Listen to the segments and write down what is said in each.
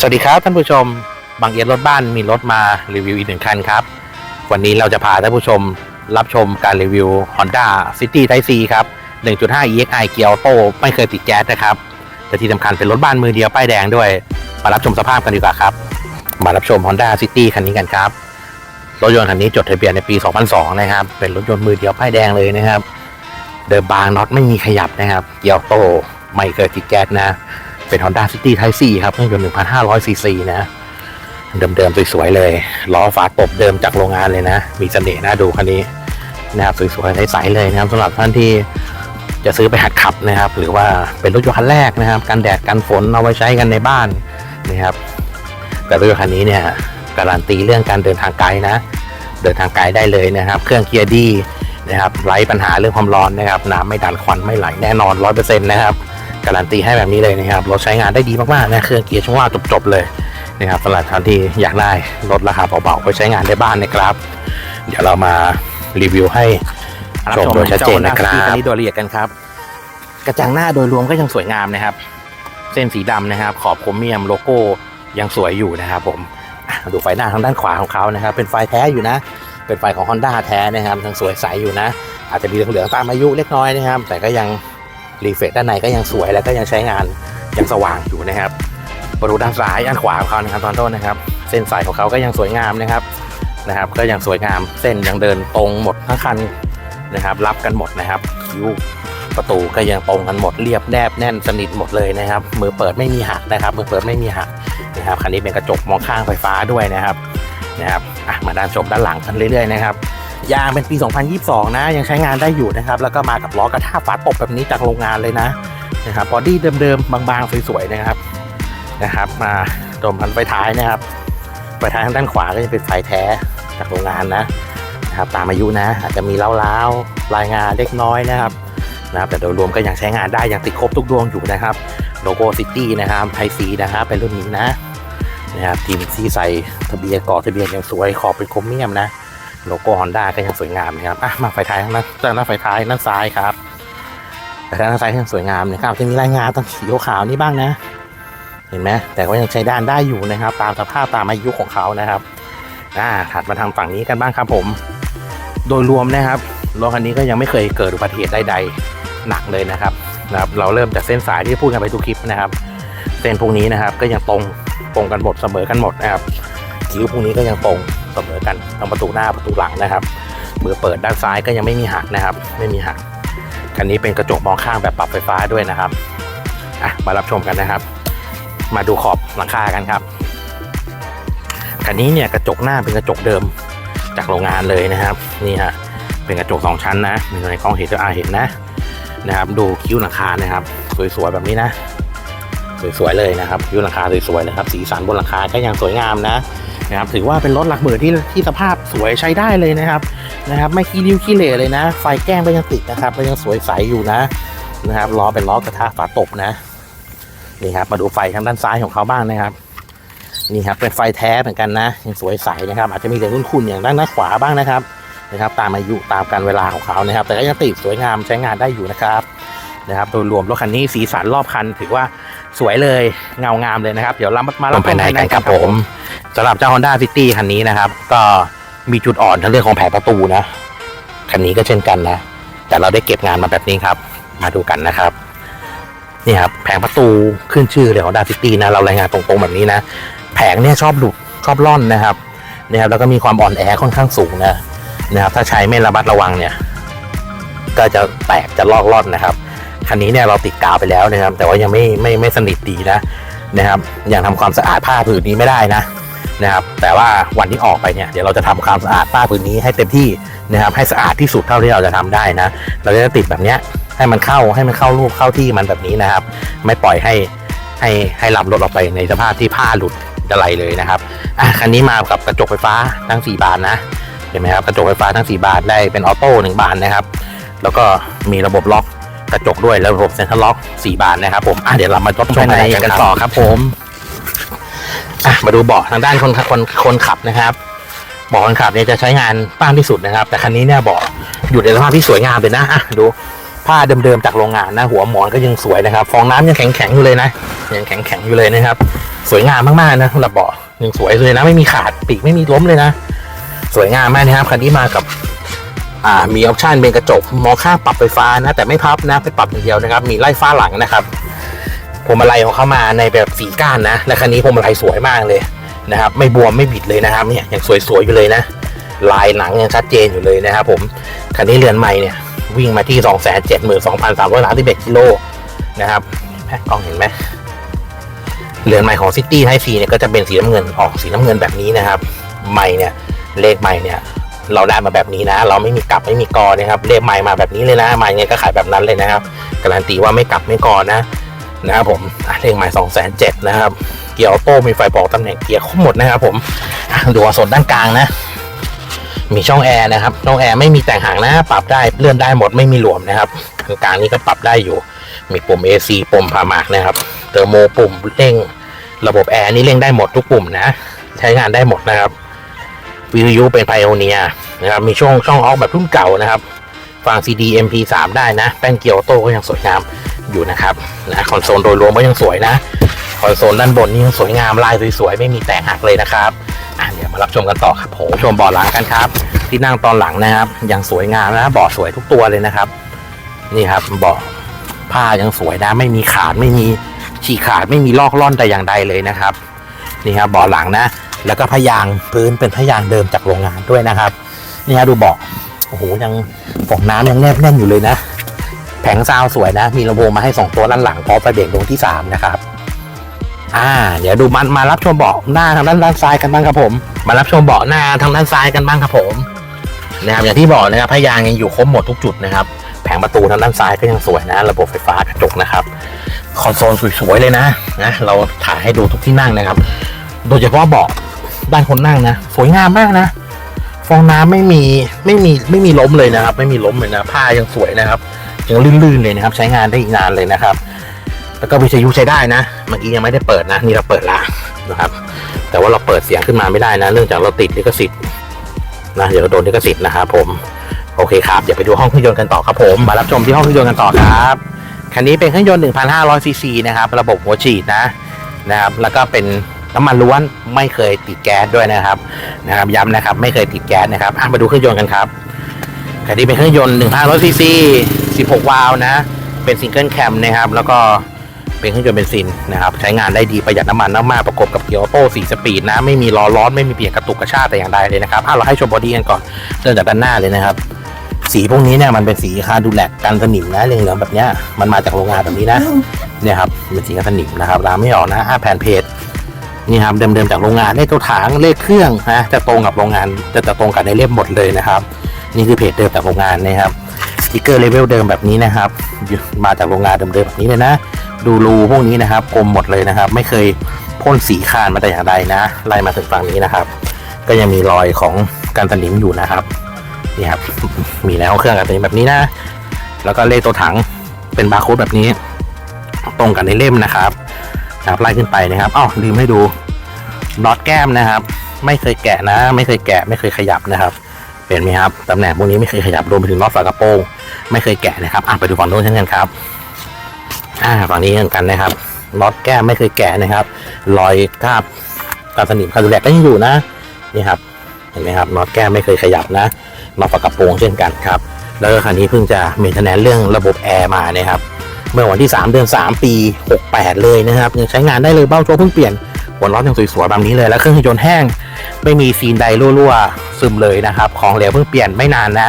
สวัสดีครับท่านผู้ชม บางเอียดรถบ้านมีรถมารีวิวอีกหนึ่งคันครับ วันนี้เราจะพาท่านผู้ชมรับชมการรีวิว Honda City Type C ครับ 1.5 EXI เกียร์ออโต้ไม่เคยติดแก๊สนะครับ แต่ที่สำคัญเป็นรถบ้านมือเดียวป้ายแดงด้วย มารับชมสภาพกันดีกว่าครับ มารับชม Honda City คันนี้กันครับ รถยนต์คันนี้จดทะเบียนในปี 2002 นะครับ เป็นรถยนต์มือเดียวป้ายแดงเลยนะครับ เดิมบางน็อตไม่มีขยับนะครับ เกียร์ออโต้ไม่เคยติดแก๊สนะ เป็น Honda City Type C ครับเครื่องยนต์1,500ซีซีนะ เดิมๆสวยๆเลยล้อฝาตบเดิมจากโรงงานเลยนะ มีเสน่ห์น่าดูคันนี้นะครับสวยๆใสๆเลยนะครับสำหรับท่านที่จะซื้อไปหัดขับนะครับ หรือว่าเป็นรถยนต์คันแรกนะครับกันแดดกันฝนเอาไว้ใช้กันในบ้านนะครับแต่รถยนต์คันนี้เนี่ยการันตีเรื่องการเดินทางไกลนะ เดินทางไกลได้เลยนะครับ เครื่องเกียร์ดีนะครับไร้ปัญหาเรื่องความร้อนนะครับน้ำไม่ดันควันไม่ไหลแน่นอน100%นะครับ การันตีให้แบบนี้เลยนะครับรถใช้งานได้ดีมากๆนะเครื่องเกียร์ช่วงล่างจบๆเลยนะครับสำหรับท่านที่อยากได้รถราคาเบาๆไปใช้งานได้บ้านนะครับ เดี๋ยวเรามารีวิวให้ชมโดยชัดเจนนะครับคันนี้โดยละเอียดกันครับ กระจังหน้าโดยรวมก็ยังสวยงามนะครับ เส้นสีดำนะครับ ขอบโครเมียมโลโก้ยังสวยอยู่นะครับ ผมอะมาดูไฟหน้าทางด้านขวาของเขานะครับ เป็นไฟแท้อยู่นะ เป็นไฟของ Honda แท้นะครับยังสวยใสอยู่นะ อาจจะมีเหลืองๆตามอายุเล็กน้อยนะครับ แต่ก็ยัง รีเฟกด้านในก็ยังสวยแล้วก็ยังใช้งานยังสว่างอยู่นะครับ ประตูด้านซ้ายด้านขวาของเขานะครับตอนต้นนะครับ เส้นสายของเขาก็ยังสวยงามนะครับนะครับ ก็ยังสวยงามเส้นยังเดินตรงหมดทั้งคันนะครับ รับกันหมดนะครับคิ้วประตูก็ยังตรงกันหมดเรียบแนบแน่นสนิทหมดเลยนะครับ มือเปิดไม่มีหักนะครับ มือเปิดไม่มีหักนะครับคันนี้เป็นกระจกมองข้างไฟฟ้าด้วยนะครับนะครับมาด้านชมด้านหลังกันเรื่อยๆนะครับ ยางเป็นปี 2022 นะ ยังใช้งานได้อยู่นะครับ แล้วก็มากับล้อกระทะฝาตบแบบนี้จากโรงงานเลยนะนะครับบอดี้เดิมๆ บางๆ สวยๆ นะครับนะครับ มาดมพันไฟท้ายนะครับไฟท้ายทางด้านขวาก็จะเป็นไฟแท้จากโรงงานนะนะครับตามอายุนะ อาจจะมีเล้าๆรายงานเล็กน้อยนะครับนะครับแต่โดยรวมก็ยังใช้งานได้ยังติดครบทุกดวงอยู่นะครับโลโก้ซิตี้นะครับไทซีนะครับเป็นรุ่นนี้นะนะครับทีมซีใส่ทะเบียนเกาะทะเบียนยังสวยขอบเป็นโครเมียมนะ โลโก้ฮอนด้าก็ยังสวยงามนะครับอะมาไฟท้ายทางด้านด้านหน้าไฟท้ายด้านซ้ายครับไฟท้ายด้านซ้ายยังสวยงามนะครับจะมีรายงานตรงสีขาวนี่บ้างนะ เห็นไหมแต่ก็ยังใช้ด้านได้อยู่นะครับ ตามสภาพตามอายุของเขานะครับอ่าถัดมาทางฝั่งนี้กันบ้างครับผม โดยรวมนะครับรถคันนี้ก็ยังไม่เคยเกิดอุบัติเหตุใดๆหนักเลยนะครับนะครับเราเริ่มจากเส้นสายที่พูดกันไปทุกคลิปนะครับ เส้นพวกนี้นะครับก็ยังตรงตรงกันหมดเสมอกันหมดนะครับคิ้วพวกนี้ก็ยังตรง เสมอกันทั้งประตูหน้าประตูหลังนะครับมือเปิดด้านซ้ายก็ยังไม่มีหักนะครับ ไม่มีหักคันนี้เป็นกระจกมองข้างแบบปรับไฟฟ้าด้วยนะครับอะมารับชมกันนะครับ มาดูขอบหลังคากันครับคันนี้เนี่ยกระจกหน้าเป็นกระจกเดิมจากโรงงานเลยนะครับ นี่ฮะเป็นกระจกสองชั้นนะมีในกล้องเห็นจะอาเห็นนะนะครับ ดูคิ้วหลังคานะครับ สวยๆแบบนี้นะ สวยๆเลยนะครับคิ้วหลังคาสวยๆเลยครับ สีสันบนหลังคาก็ยังสวยงามนะ นะครับ ถือว่าเป็นรถหลักหมื่นที่ที่สภาพสวยใช้ได้เลยนะครับนะครับ ไม่ขี้ริ้วขี้เหร่เลยนะ ไฟแก้มก็ยังติดนะครับก็ยังสวยใสอยู่นะนะครับล้อเป็นล้อกระทะฝาตบนะนี่ครับมาดูไฟทางด้านซ้ายของเขาบ้างนะครับนี่ครับเป็นไฟแท้เหมือนกันนะยังสวยใสนะครับ อาจจะมีเหลืองขุ่นๆอย่างด้านหน้าขวาบ้างนะครับนะครับ ตามอายุตามการเวลาของเขานะครับ แต่ก็ยังติดสวยงามใช้งานได้อยู่นะครับนะครับโดยรวมรถคันนี้สีสันรอบคันถือว่าสวยเลยเงางามเลยนะครับ เดี๋ยวเรามามารับชมภายในกันครับผม สำหรับเจ้า Honda City คันนี้นะครับ ก็มีจุดอ่อนทั้งเรื่องของแผงประตูนะ คันนี้ก็เช่นกันนะ แต่เราได้เก็บงานมาแบบนี้ครับ มาดูกันนะครับ นี่ครับแผงประตูขึ้นชื่อเลยของ Honda City นะ เรารายงานตรงๆแบบนี้นะ แผงเนี่ยชอบหลุดชอบล่อนนะครับนะครับแล้วก็มีความอ่อนแอค่อนข้างสูงนะนะครับ ถ้าใช้ไม่ระมัดระวังเนี่ย ก็จะแตกจะลอกล่อนนะครับคันนี้เนี่ยเราติดกาวไปแล้วนะครับ แต่ว่ายังไม่ไม่ไม่สนิทดีนะนะครับยังทำความสะอาดผ้าผืนนี้ไม่ได้นะ นะครับแต่ว่าวันที่ออกไปเนี่ยเดี๋ยวเราจะทำความสะอาดป้าพื้นนี้ให้เต็มที่นะครับให้สะอาดที่สุดเท่าที่เราจะทำได้นะ เราจะติดแบบเนี้ยให้มันเข้าให้มันเข้ารูปเข้าที่มันแบบนี้นะครับ ไม่ปล่อยให้ให้ให้ลำรถออกไปในสภาพที่ผ้าหลุดอะไรเลยนะครับอะคันนี้มากับกระจกไฟฟ้าทั้ง 4 บานนะเห็นไหมครับกระจกไฟฟ้าทั้ง 4 บานได้เป็นออโต้หนึ่งบานนะครับ แล้วก็มีระบบล็อกกระจกด้วยแล้วระบบเซ็นทรัลล็อก 4 บานนะครับผมอะเดี๋ยวเรามาทดชมภายในกันต่อครับผม อะมาดูเบาะทางด้านคนคนคนขับนะครับเบาะคนขับเนี่ยจะใช้งานป้านที่สุดนะครับ แต่คันนี้เนี่ยเบาะอยู่ในสภาพที่สวยงามเลยนะอะดูผ้าเดิมๆจากโรงงานนะ หัวหมอนก็ยังสวยนะครับ ฟองน้ำยังแข็งๆอยู่เลยนะยังแข็งๆอยู่เลยนะครับ สวยงามมากๆนะสำหรับเบาะยังสวยเลยนะ ไม่มีขาดปีกไม่มีล้มเลยนะ สวยงามมากนะครับคันนี้มากับอ่ามีออปชันเป็นกระจกมองข้างปรับไฟฟ้านะแต่ไม่พับนะไปปรับอย่างเดียวนะครับ มีไล่ฟ้าหลังนะครับ พวงมาลัยของเขามาในแบบสีก้านนะและคันนี้พวงมาลัยสวยมากเลยนะครับ ไม่บวมไม่บิดเลยนะครับเนี่ยยังสวยๆอยู่เลยนะลายหนังยังชัดเจนอยู่เลยนะครับผมคันนี้เรือนใหม่เนี่ยวิ่งมาที่ 2 7 2 3 3 1กิโลนะครับแม่กล้องเห็นไหมเรือนใหม่ของซิตี้ไทซีเนี่ยก็จะเป็นสีน้ำเงินออกสีน้ำเงินแบบนี้นะครับใหม่เนี่ยเลขใหม่เนี่ยเราได้มาแบบนี้นะ เราไม่มีกลับไม่มีกอนะครับเลขใหม่มาแบบนี้เลยนะใหม่เนี่ยก็ขายแบบนั้นเลยนะครับการันตีว่าไม่กลับไม่กอนะ นะครับผมอะเลขหม่2 0 0 0 0นะครับ เกียร์ออโต้มีไฟบอกตำแหน่งเกียร์ครบหมดนะครับผมดูส่วนด้านกลางนะ มีช่องแอร์นะครับ ช่องแอร์ไม่มีแต่งหางนะ ปรับได้เลื่อนได้หมดไม่มีหลวมนะครับกลางนี้ก็ปรับได้อยู่ มีปุ่ม AC ปุ่มพามากนะครับ เทอร์โมปุ่มเร่ง ระบบแอร์นี่เร่งได้หมดทุกปุ่มนะ ใช้งานได้หมดนะครับ วิทยุเป็นไพโอเนียนะครับ มีช่องช่องออกแบบรุ่นเก่านะครับ ฟัง CD MP3 ได้นะ แป้นเกียวโต้ก็ยังสวยงาม อยู่นะครับนะคอนโซลโดยรวมก็ยังสวยนะ คอนโซลด้านบนนี่ยังสวยงามลายสวยๆไม่มีแตกหักเลยนะครับอะเดี๋ยวมารับชมกันต่อครับผมชมเบาะหลังกันครับ ที่นั่งตอนหลังนะครับยังสวยงามนะเบาะสวยทุกตัวเลยนะครับ นี่ครับเบาะผ้ายังสวยนะ ไม่มีขาดไม่มีฉีกขาดไม่มีลอกล่อนแต่อย่างใดเลยนะครับ นี่ครับเบาะหลังนะ แล้วก็พยางค์พื้นเป็นพยางค์เดิมจากโรงงานด้วยนะครับ นี่ฮะดูเบาะโอ้โหยังฟองน้ำยังแนบแน่นอยู่เลยนะ งซาวสวยนะ มีลำโพงมาให้สองตัวด้านหลังพร้อมไฟเบรกดวงที่สามนะครับ อ่า เดี๋ยวดูมันมารับชมเบาะหน้าทางด้านด้านซ้ายกันบ้างครับผม มารับชมเบาะหน้าทางด้านซ้ายกันบ้างครับผมนะครับอย่างที่บอกนะครับพยางยังอยู่ครบหมดทุกจุดนะครับ แผงประตูทางด้านซ้ายก็ยังสวยนะ ระบบไฟฟ้ากระจกนะครับ คอนโซลสวยๆเลยนะนะเราถ่ายให้ดูทุกที่นั่งนะครับ โดยเฉพาะเบาะด้านคนนั่งนะ สวยงามมากนะฟองน้ำไม่มีไม่มีไม่มีล้มเลยนะครับ ไม่มีล้มเลยนะผ้ายังสวยนะครับ ยังลื่นๆเลยนะครับ ใช้งานได้อีกนานเลยนะครับ แล้วก็วิทยุใช้ได้นะเมื่อกี้ยังไม่ได้เปิดนะนี่เราเปิดละนะครับ แต่ว่าเราเปิดเสียงขึ้นมาไม่ได้นะเนื่องจากเราติดลิขสิทธิ์นะเดี๋ยวเราโดนลิขสิทธิ์นะครับผมโอเคครับ เดี๋ยวไปดูห้องเครื่องยนต์กันต่อครับผมมารับชมที่ห้องเครื่องยนต์กันต่อครับคันนี้เป็นเครื่องยนต์ 1,500 ซีซีนะครับ ระบบหัวฉีดนะนะครับ แล้วก็เป็นน้ำมันล้วนไม่เคยติดแก๊สด้วยนะครับนะครับย้ำนะครับ ไม่เคยติดแก๊สนะครับมาดูเครื่องยนต์กันครับคันนี้เป็นเครื่องยนต์ 1,500 ซีซี 16 วาล์วนะ เป็นซิงเกิลแคมนะครับ แล้วก็เป็นเครื่องยนต์เบนซินนะครับ ใช้งานได้ดีประหยัดน้ำมันมากๆประกบกับเกียร์ออโต้4สปีดนะ ไม่มีล้อร้อน ไม่มีเปลี่ยนกระตุกกระชากแต่อย่างใดเลยนะครับอะเราให้ชมบอดี้กันก่อน เริ่มจากด้านหน้าเลยนะครับ สีพวกนี้เนี่ยมันเป็นสีคาดูแลกกันสนิมนะเหลืองๆแบบเนี้ยมันมาจากโรงงานแบบนี้นะเนี่ยครับเป็นสีกันสนิมนะครับร้านไม่ออกนะอะแผ่นเพจนี่ครับเดิมๆจากโรงงานเลขตัวถังเลขเครื่องนะจะตรงกับโรงงานจะจะตรงกับในเล่มหมดเลยนะครับ นี่คือเพจเดิมจากโรงงานนะครับส ติกเกอร์เลเวลเดิมแบบนี้นะครับ มาจากโรงงานเดิมๆแบบนี้เลยนะ ดูรูพวกนี้นะครับกลมหมดเลยนะครับ ไม่เคยพ่นสีคานมาแต่อย่างใดนะไล่มาถึงฝั่งนี้นะครับ ก็ยังมีรอยของการสนิมอยู่นะครับนี่ครับมีแล้วเครื่องกันสนิมแบบนี้นะ แล้วก็เลขตัวถังเป็นบาร์โค้ดแบบนี้ ตรงกันในเล่มนะครับนะครับไล่ขึ้นไปนะครับอ้าวลืมให้ดูน็อตแก้มนะครับ ไม่เคยแกะนะ ไม่เคยแกะ ไม่เคยขยับนะครับ เห็นไหมครับตำแหน่งพวกนี้ไม่เคยขยับรวมไปถึงน็อตฝากระโปรงไม่เคยแกะนะครับอะไปดูฝั่งโน้นเช่นกันครับอ่าฝั่งนี้เหมือนกันนะครับน็อตแก้มไม่เคยแกะนะครับ รอยคราบการสนิมคาดูแลกก็ยังอยู่นะนี่ครับเห็นไหมครับน็อตแก้มไม่เคยขยับนะน็อตฝากระโปรงเช่นกันครับแล้วก็คันนี้เพิ่งจะเมนเทนแนนเรื่องระบบแอร์มานะครับเมื่อวันที่ 3 เดือน 3 ปี 68 เลยนะครับยังใช้งานได้เลยเบ้าโชว์เพิ่งเปลี่ยนหัวน็อตยังสวยๆแบบนี้เลยแล้วเครื่องยนต์แห้ง ไม่มีซีนใดรั่วๆซึมเลยนะครับของเหลวเพิ่งเปลี่ยนไม่นานนะ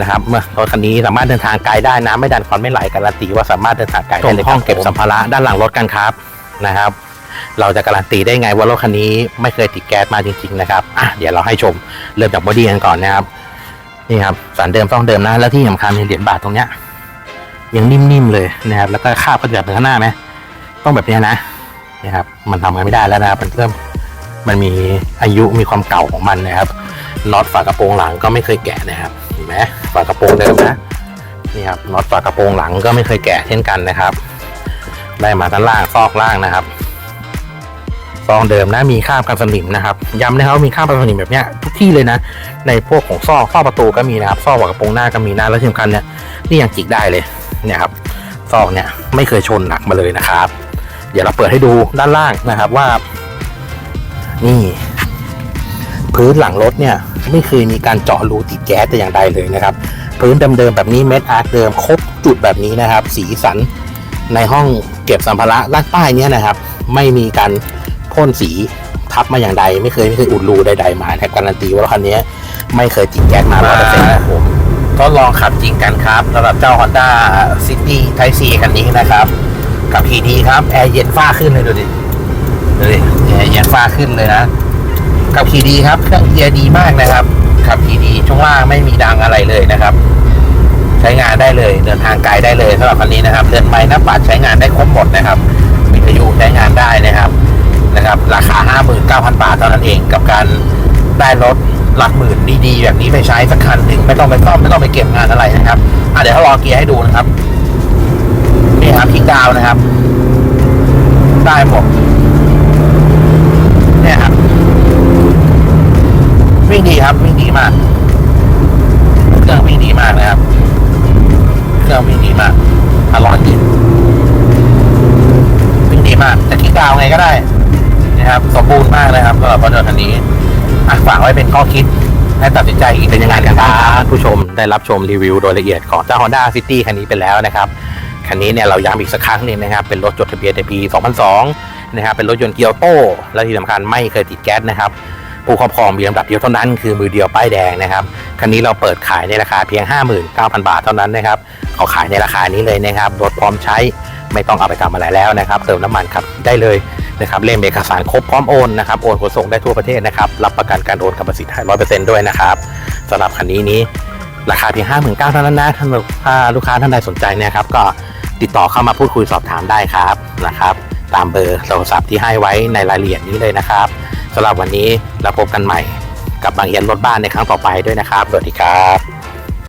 นะครับเมื่อรถคันนี้สามารถเดินทางไกลได้นะไม่ดันควันไม่ไหลการันตีว่าสามารถเดินทางไกลได้ในห้องเก็บสัมภาระด้านหลังรถกันครับนะครับ เราจะการันตีได้ไงว่ารถคันนี้ไม่เคยติดแก๊สมาจริงๆนะครับอะเดี๋ยวเราให้ชมเริ่มจากบอดี้กันก่อนนะครับนี่ครับสารเดิมต้องเดิมนะแล้วที่สำคัญในเหรียญบาทตรงเนี้ยยังนิ่มๆเลยนะครับแล้วก็คาบก็จะแบบข้างหน้าไหมต้องแบบเนี้ยนะนะครับมันทำกันไม่ได้แล้วนะครับมันเริ่ม มันมีอายุมีความเก่าของมันนะครับน็อตฝากระโปรงหลังก็ไม่เคยแกะนะครับเห็นไหมฝากระโปรงเดิมนะนี่ครับน็อตฝากระโปรงหลังก็ไม่เคยแกะเช่นกันนะครับไล่มาด้านล่างซอกล่างนะครับซองเดิมนะมีข้ามกันสนิมนะครับย้ำนะครับมีข้ามกันสนิมแบบเนี้ยทุกที่เลยนะ ในพวกของซอกซอกประตูก็มีนะครับซอกฝากระโปรงหน้าก็มีนะแล้วที่สำคัญเนี่ยนี่ยังจิกได้เลยเนี่ยครับซอกเนี่ยไม่เคยชนหนักมาเลยนะครับ เดี๋ยวเราเปิดให้ดูด้านล่างนะครับ ว่า นี่ พื้นหลังรถเนี่ย ไม่เคยมีการเจาะรูติดแก๊สแต่อย่างใดเลยนะครับ พื้นเดิมๆแบบนี้เม็ดอาร์คเดิมครบจุดแบบนี้นะครับ สีสันในห้องเก็บสัมภาระด้านใต้เนี้ยนะครับ ไม่มีการพ่นสีทับมาอย่างใด ไม่เคยไม่เคยอุดรูใดๆมานะครับการันตีว่ารถคันนี้ไม่เคยติดแก๊สมาร้อยเปอร์เซ็นต์นะครับผมก็ลองขับจริงกันครับสำหรับเจ้า Honda City Type C คันนี้นะครับขับขี่ดีครับ แอร์เย็นฟ้าขึ้นเลยดูดิ ดูดิแอร์เย็นฟ้าขึ้นเลยนะขับขี่ดีครับ เครื่องเกียร์ดีมากนะครับ ขับขี่ดีช่วงล่างไม่มีดังอะไรเลยนะครับ ใช้งานได้เลยเดินทางไกลได้เลยสำหรับคันนี้นะครับเดินไม้หน้าปัดใช้งานได้ครบหมดนะครับมีอายุใช้งานได้นะครับนะครับ ราคา 59,000 บาทเท่านั้นเองกับการได้รถหลักหมื่นดีๆแบบนี้ไปใช้สักคันหนึ่งไม่ต้องไปซ่อมไม่ต้องไปเก็บงานอะไรนะครับอะเดี๋ยวเขาลองเกียร์ให้ดูนะครับนี่ครับคิกดาวน์นะครับ ได้หมด เนี่ยครับ วิ่ งดีครับวิ่งดีมากเครื่องวิ่งดีมากนะครับเครื่องวิ่งดีมากอร่อยจริงวิ่งดีมากจะคิดดาวไงก็ได้นะครับสมบูรณ์มากนะครับสำหรับรถยนต์คันนี้ฝากไว้เป็นข้อคิดให้ตัดสินใจอีกเป็นยังไงกันครับ ผู้ชมได้รับชมรีวิวโดยละเอียดของเจ้า Honda City คันนี้ไปแล้วนะครับ คันนี้เนี่ยเราย้ำอีกสักครั้งหนึ่งนะครับ เป็นรถจดทะเบียนในปี 2002 นะครับ เป็นรถยนต์เกียวโตและที่สำคัญไม่เคยติดแก๊สนะครับ ผู้ครอบครองมีลำดับเดียวเท่านั้นคือมือเดียวป้ายแดงนะครับคันนี้เราเปิดขายในราคาเพียง 59,000 บาทเท่านั้นนะครับเขาขายในราคานี้เลยนะครับรถพร้อมใช้ไม่ต้องเอาไปทำอะไรแล้วนะครับ เติมน้ำมันครับได้เลยนะครับเล่มเอกสารครบพร้อมโอนนะครับโอนขนส่งได้ทั่วประเทศนะครับรับประกันการโอนกรรมสิทธิ์ให้ร้อยเปอร์เซ็นต์ด้วยนะครับสำหรับคันนี้นี้ราคาเพียง59,000เท่านั้นนะถ้าถ้าลูกค้าท่านใดสนใจเนะครับก็ติดต่อเข้ามาพูดคุยสอบถามได้ครับนะครับ ตามเบอร์โทรศัพท์ที่ให้ไว้ในรายละเอียดนี้เลยนะครับ สำหรับวันนี้เราพบกันใหม่กับบางเอียนรถบ้านในครั้งต่อไปด้วยนะครับ สวัสดีครับ